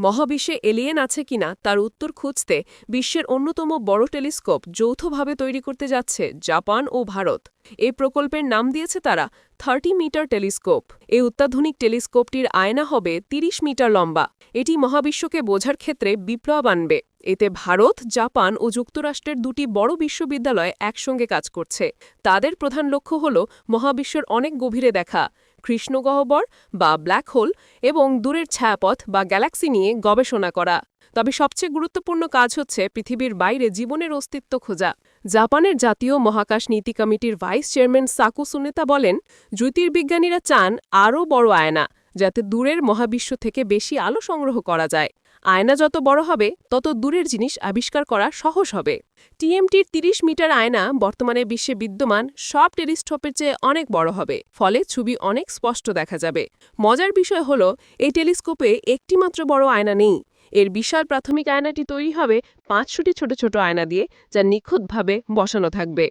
মহাবিশ্বে এলিয়েন আছে কিনা তার উত্তর খুঁজতে বিশ্বের অন্যতম বড় টেলিস্কোপ যৌথভাবে তৈরি করতে যাচ্ছে জাপান ও ভারত। এই প্রকল্পের নাম দিয়েছে তারা থার্টি মিটার টেলিস্কোপ। এই অত্যাধুনিক টেলিস্কোপটির আয়না হবে ৩০ মিটার লম্বা। এটি মহাবিশ্বকে বোঝার ক্ষেত্রে বিপ্লব আনবে। এতে ভারত, জাপান ও যুক্তরাষ্ট্রের দুটি বড় বিশ্ববিদ্যালয় একসঙ্গে কাজ করছে। তাদের প্রধান লক্ষ্য হল মহাবিশ্বের অনেক গভীরে দেখা। কৃষ্ণগহ্বর বা ব্ল্যাক হোল এবং দূরের ছায়াপথ বা গ্যালাক্সি নিয়ে গবেষণা করা। তবে সবচেয়ে গুরুত্বপূর্ণ কাজ হচ্ছে পৃথিবীর বাইরে জীবনের অস্তিত্ব খোঁজা। জাপানের জাতীয় মহাকাশ নীতি কমিটির ভাইস চেয়ারম্যান সাকু সুনেতা বলেন, জ্যোতির্বিজ্ঞানীরা চান আরও বড় আয়না। যাতে দূরের মহাবিশ্ব থেকে বেশি আলো সংগ্রহ করা যায়। আয়না যত বড় হবে, তত দূরের জিনিস আবিষ্কার করা সহজ হবে। টিএমটির ৩০ মিটার আয়না বর্তমানে বিশ্বে বিদ্যমান, সব টেলিস্কোপের চেয়ে অনেক বড় হবে, ফলে ছবি অনেক স্পষ্ট দেখা যাবে। মজার বিষয় হল, এই টেলিস্কোপে একটিমাত্র বড় আয়না নেই। এর বিশাল প্রাথমিক আয়নাটি তৈরি হবে পাঁচশোটি ছোট ছোট আয়না দিয়ে, যা নিখুঁতভাবে বসানো থাকবে।